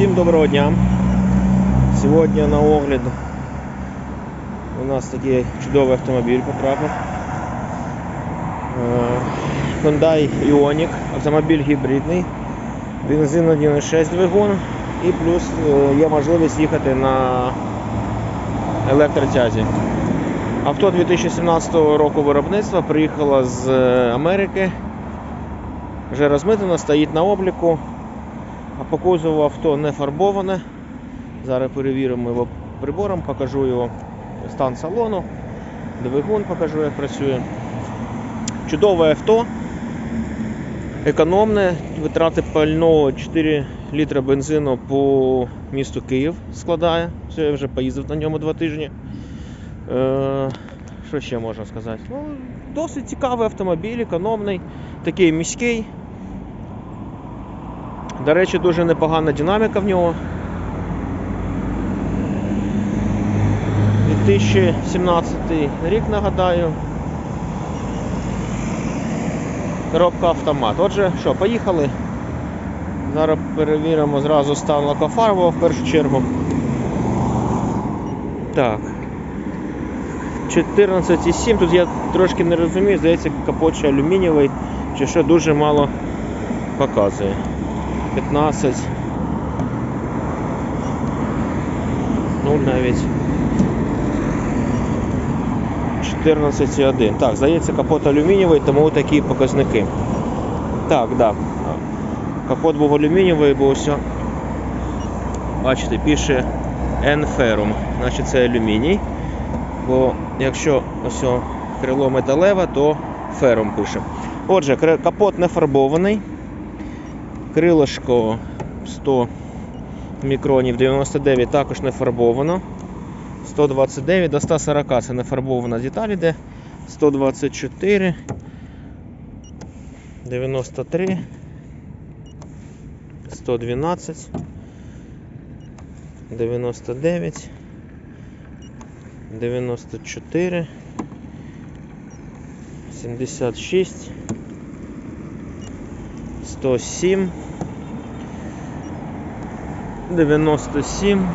Всім доброго дня. Сьогодні на огляд у нас такий чудовий автомобіль потрапив. Е, Hyundai Ioniq, автомобіль гібридний, бензин 1.6 двигун і плюс е, є можливість їхати на електротязі. Авто 2017 року виробництва приїхало з е, Америки. Вже розмитнено, стоїть на обліку. А по кузову авто не фарбоване. Зараз перевіримо його прибором, покажу його стан салону, двигун покажу, як працює. Чудове авто, економне, витрати пального 4 літра бензину по місту Київ складає. Все, я вже поїздив на ньому два тижні. Е, що ще можна сказати? Ну, досить цікавий автомобіль, економний, такий міський. До речі, дуже непогана динаміка в нього. 2017 рік нагадаю. Коробка автомат. Отже, що, поїхали. Зараз перевіримо зразу стан лакофарбового в першу чергу. Так. 14,7. Тут я трошки не розумію, здається, капот алюмінієвий, чи що дуже мало показує. 15. Ну навіть 14,1. Так, здається, капот алюмінієвий, тому такі показники. Так, да. Капот був алюмінієвий, бо все. Бачите, пише N-Ferrum, значить це алюміній. Бо якщо ось крило металеве, то ферум пише. Отже, капот не фарбований. Крилишко 100 мікронів 99 також не фарбовано. 129 до 140 це не фарбована деталь іде. 124, 93, 112, 99, 94, 76, 107, 97,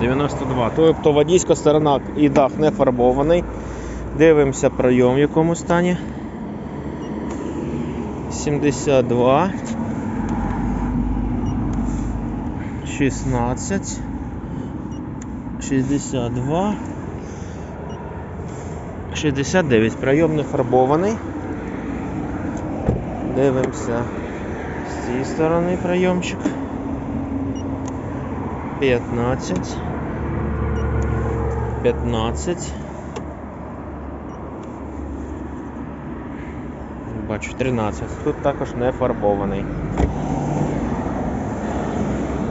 92. Тобто водійська сторона і дах не фарбований. Дивимося пройом в якому стані. 72. 16. 62. 69. Пройом не фарбований. Дивимося з цієї сторони прийомчик. 15. 15. Бачу 13. Тут також не фарбований.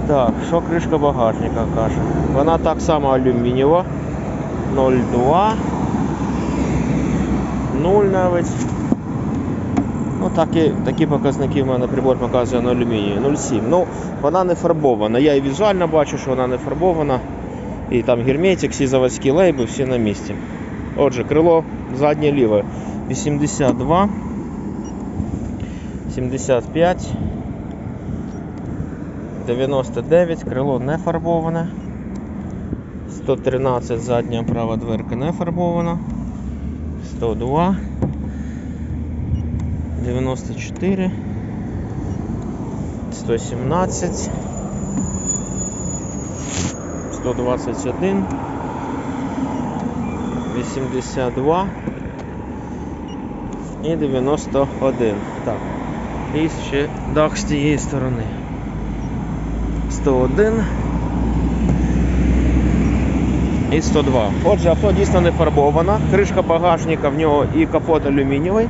Так, що кришка багажника каже? Вона так само алюмінієва. 0,2. 0 навіть. Ну, такі, такі показники в мене прибор показує на алюмінії 0,7. Ну, вона не фарбована. Я і візуально бачу, що вона не фарбована. І там герметик, всі заводські лейби, всі на місці. Отже, крило заднє ліве 82, 75, 99, крило не фарбоване. 113 задня права дверка не фарбована. 102. 94 117 121 82 і 91. Так. І ще дах з тієї сторони. 101 і 102. Отже, авто дійсно не фарбовано. Кришка багажника в нього і капот алюмінієвий.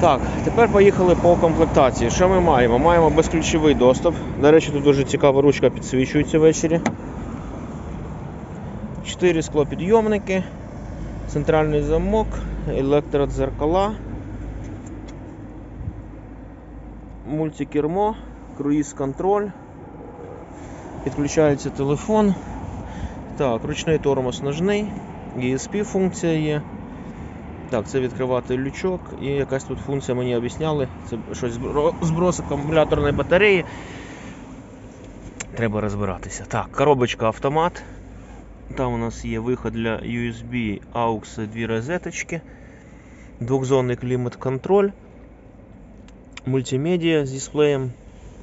Так, тепер поїхали по комплектації. Що ми маємо? Маємо безключовий доступ. До речі, тут дуже цікава ручка підсвічується ввечері. 4 склопідйомники, центральний замок, електродзеркала, мультикермо, круїз-контроль. Підключається телефон. Так, ручний тормоз ножний, ESP функція є. Так, це відкривати лючок і якась тут функція мені об'ясняли. Це щось збро- зброс акумуляторної батареї. Треба розбиратися. Так, коробочка автомат. Там у нас є виход для USB, AUX, дві розеточки, двохзонний клімат-контроль, мультимедіа з дисплеєм,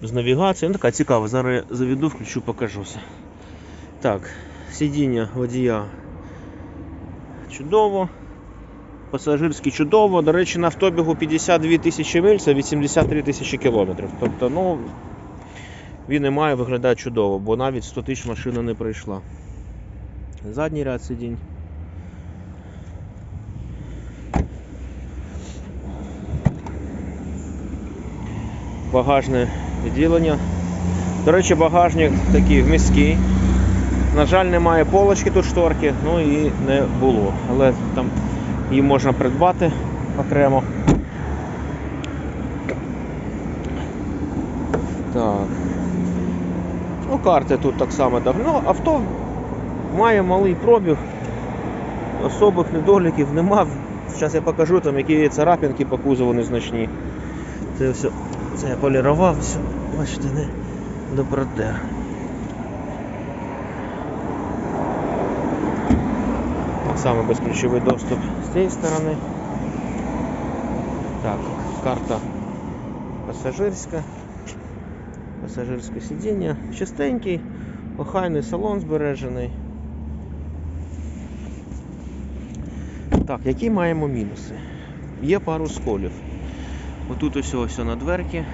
з навігацією. Ну, така цікава. Зараз я заведу, включу, покажуся. Так, сидіння водія чудово. Пасажирський чудово. До речі, на автобігу 52 тисячі миль, це 83 тисячі кілометрів. Тобто, ну, він і має виглядати чудово, бо навіть 100 тисяч машина не пройшла. Задній ряд сидінь. Багажне відділення. До речі, багажник такий міський. На жаль, немає полочки тут шторки, ну і не було. Але там її можна придбати окремо. Так. Ну, карти тут так само давно. Авто має малий пробіг, особих недоліків нема. Зараз я покажу там, які царапинки по кузову незначні. Це все, це я полірував, все, бачите, не до Так само безключовий доступ з цієї сторони. Так, карта пасажирська. Пасажирське сидіння. Чистенький, охайний салон збережений. Так, які маємо мінуси? Є пару сколів. Отут ось ось на дверки,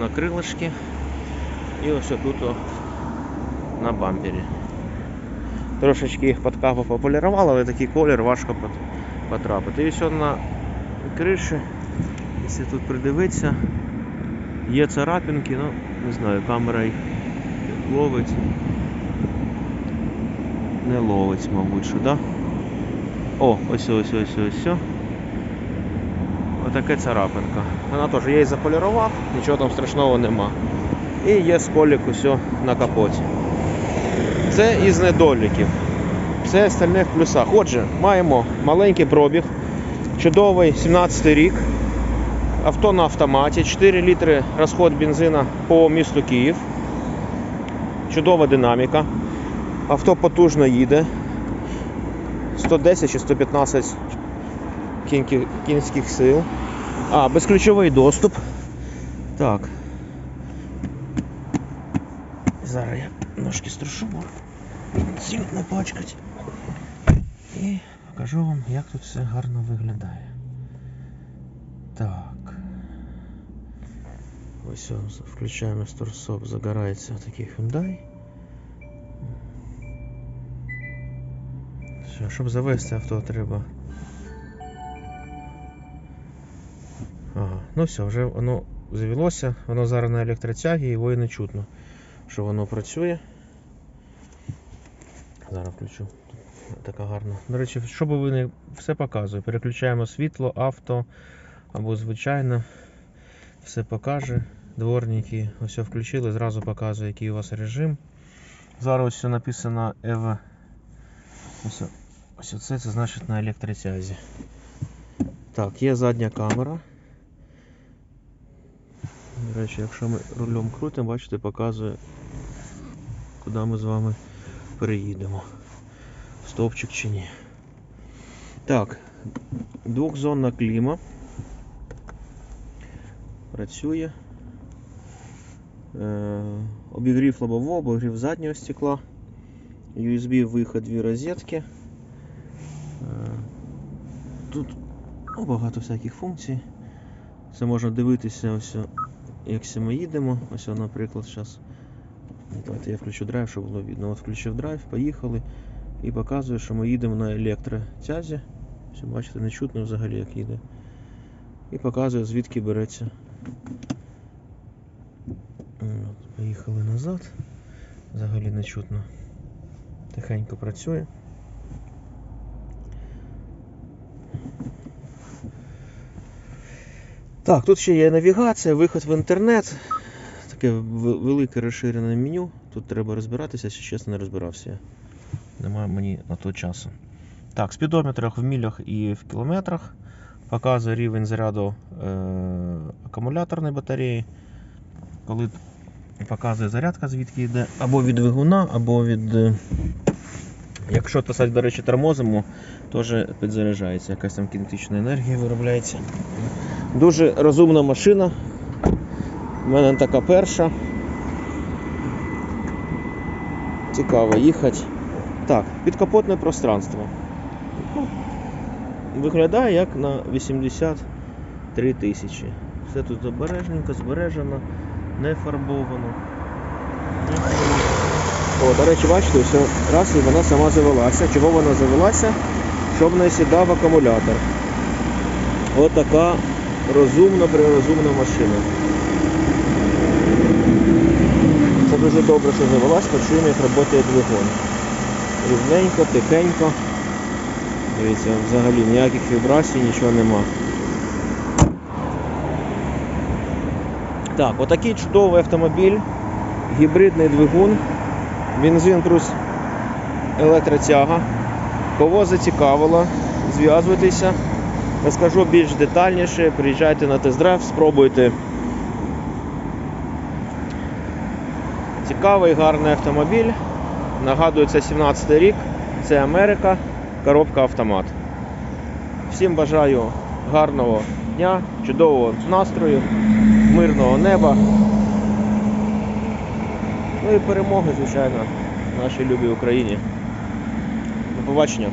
на крилишки і ось тут на бампері. Трошечки їх під капу пополірували, але такий колір важко потрапити. І ось на криші, якщо тут придивитися, є царапинки, ну не знаю, камера їх ловить. Не ловить, мабуть, що, да? О, ось ось ось ось. ось. Отаке царапинка. Вона теж я її заполірував, нічого там страшного нема. І є сколік усе на капоті. Це із недоліків. Все остальне в плюсах. Отже, маємо маленький пробіг, чудовий 17 й рік. Авто на автоматі, 4 літри розход бензина по місту Київ. Чудова динаміка. Авто потужно їде. 110 чи 115 кінських сил. А, безключовий доступ. Так. Зараз я ножки струшу, сильно не. І покажу вам, як тут все гарно виглядає. Так. Ось включаємо сторсоп, загорається такий Hyundai. Все, щоб завести авто треба. Ага, ну все, вже воно завелося, воно зараз на електротягі, його і не чутно, що воно працює. Зараз включу. Така гарна. До речі, що би ви не все показує. Переключаємо світло, авто або звичайно. Все покаже. Дворники ось включили, зразу показує, який у вас режим. Зараз ось все написано EV. Ось, ось це, це значить на електротязі. Так, є задня камера. До речі, якщо ми рулем крутимо, бачите, показує, куди ми з вами переїдемо. Стовпчик чи ні. Так, двохзонна кліма. Працює. Е, обігрів лобового, обігрів заднього стекла. USB виход, дві розетки. Е, тут ну, багато всяких функцій. Це можна дивитися, ось, як ми їдемо. Ось, наприклад, зараз. Давайте я включу драйв, щоб було видно. От включив драйв, поїхали. І показує, що ми їдемо на електротязі. Все, бачите, не чутно взагалі як їде. І показує звідки береться. От, поїхали назад. Взагалі не чутно. Тихенько працює. Так, тут ще є навігація, виход в інтернет. Таке велике розширене меню. Тут треба розбиратися, якщо чесно не розбирався. Немає мені на то часу. Так, спідометрах в мілях і в кілометрах. Показує рівень заряду е, акумуляторної батареї. Коли показує зарядка, звідки йде, або від двигуна, або від. е, Якщо тасать, до речі, тормозимо, теж підзаряджається, якась там кінетична енергія виробляється. Дуже розумна машина. У мене така перша. Цікаво їхати. Так, підкапотне пространство. Виглядає як на 83 тисячі. Все тут обережненько, збережено, не фарбовано. О, до речі, бачите, все, раз і вона сама завелася. Чого вона завелася? Щоб не сідав акумулятор. От така розумна, прирозумна машина. Це дуже добре, що завелась, почуємо, як працює двигун. Рівненько, тихенько. Дивіться, взагалі ніяких вібрацій, нічого нема. Так, отакий чудовий автомобіль, гібридний двигун, бензин плюс електротяга. Кого зацікавило, зв'язуйтеся. Розкажу більш детальніше, приїжджайте на тест-драйв, спробуйте. Цікавий, гарний автомобіль. Нагадую, це 17 рік, це Америка, коробка автомат. Всім бажаю гарного дня, чудового настрою, мирного неба. Ну і перемоги, звичайно, нашій любій Україні. До побачення.